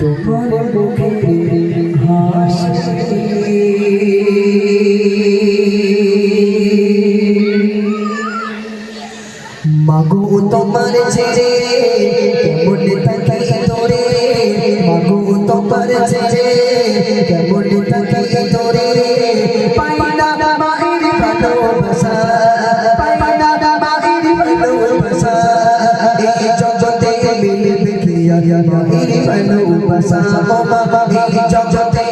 তোমার মুখে হাসি। মাগো তোমার ছেড়ে কেমন তাকাই তোরে মাগো তোমার ছেড়ে মায়ের ভালোবাসা ও বাবা এই জগতে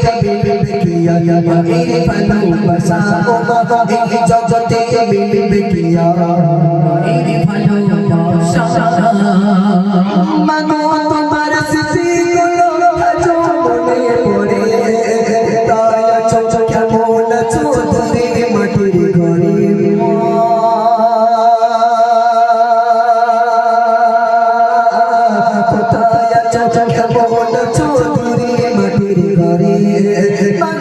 আর মায়ের ভালোবাসা ও বাবা এই জগতে মিলবে কি আর মাগো মাটির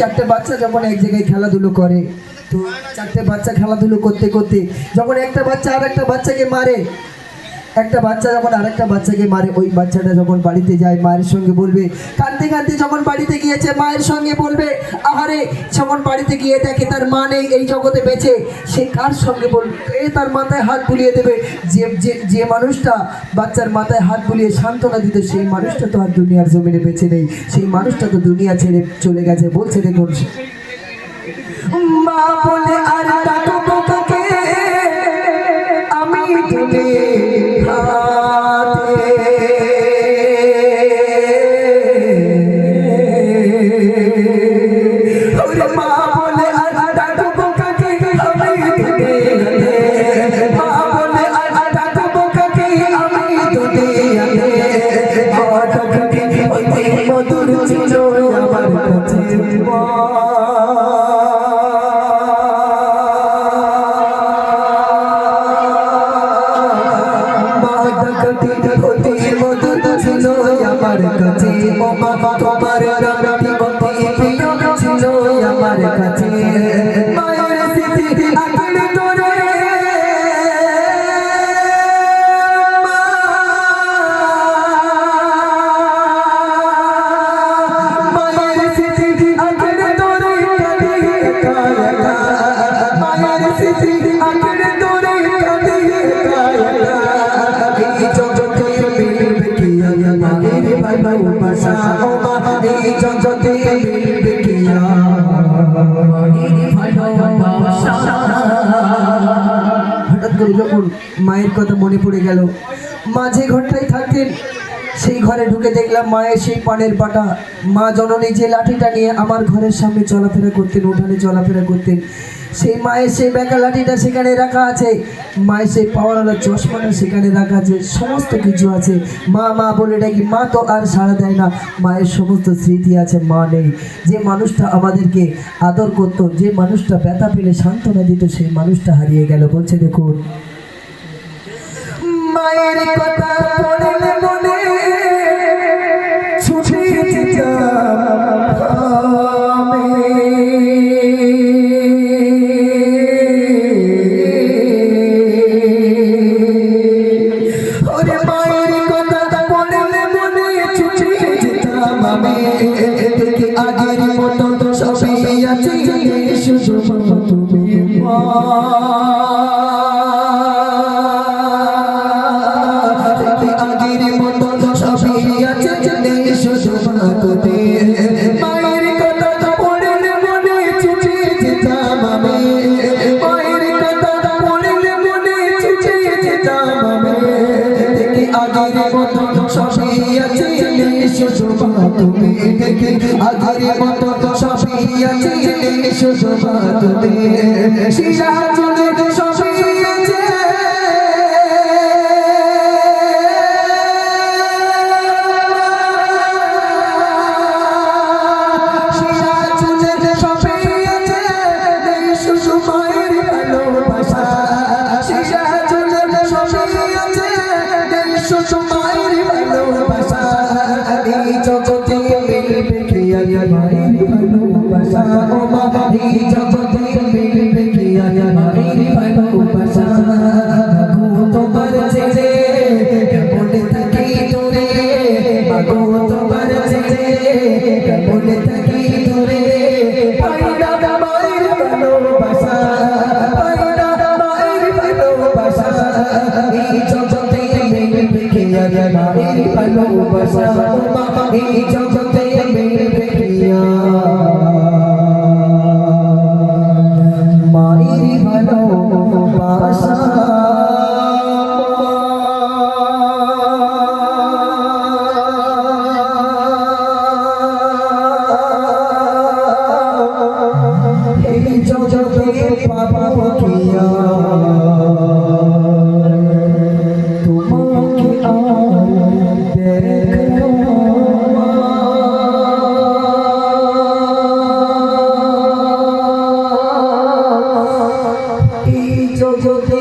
চারটে বাচ্চা যখন এক জায়গায় খেলাধুলো করে, তো চারটে বাচ্চা খেলাধুলো করতে করতে, যখন একটা বাচ্চা আর একটা বাচ্চাকে মারে একটা বাচ্চা যখন আরেকটা বাচ্চাকে মারে, ওই বাচ্চাটা যখন বাড়িতে যায়, মায়ের সঙ্গে বলবে কাঁদতে কাঁদতে যখন বাড়িতে গিয়েছে, মায়ের সঙ্গে বলবে, আহারে, যখন বাড়িতে গিয়ে দেখে তার মা নেই এই জগতে বেঁচে, সে কার সঙ্গে বলবে? এ তার মাথায় হাত বুলিয়ে দেবে। যে যে মানুষটা বাচ্চার মাথায় হাত বুলিয়ে সান্ত্বনা দিত, সেই মানুষটা তো আর দুনিয়ার জমিনে বেঁচে নেই। সেই মানুষটা তো দুনিয়া ছেড়ে চলে গেছে। বলছে দেখুন মা বলে, আর ডাকবো কাছে ও বাবা তোমার হঠাৎ করে যখন মায়ের কথা মনে পড়ে গেল মাঝে ঘরটাই থাকতেন সেই ঘরে ঢুকে দেখলাম মায়ের সেই পানের পাটা মা জননী যে লাঠিটা নিয়ে আমার ঘরের সামনে চলাফেরা করতেন, উঠানে চলাফেরা করতেন, সেই মায়ের সেই বেকা লাঠিটা সেখানে রাখা আছে। মায়ের সেই পাওয়ারওয়ালা চশমাটা সেখানে রাখা আছে, সমস্ত কিছু আছে। মা মা বলে ডাকি, মা তো আর সাড়া দেয় না। মায়ের সমস্ত স্মৃতি আছে, মা নেই। যে মানুষটা আমাদেরকে আদর করতো, যে মানুষটা ব্যথা পেলে সান্ত্বনা দিত, সেই মানুষটা হারিয়ে গেল। বলছে, দেখুন, মায়ের কথা আগের মতো সবই আছে শুধু মাতুতে দেখি। আগের মতো সবই আছে শুধু মাতুতে শিশা চলে ভালোবাসা? ও বাবা এই জগতে জগতে পাপ কিয়া। তোমাকে আর দেখা এই জগতে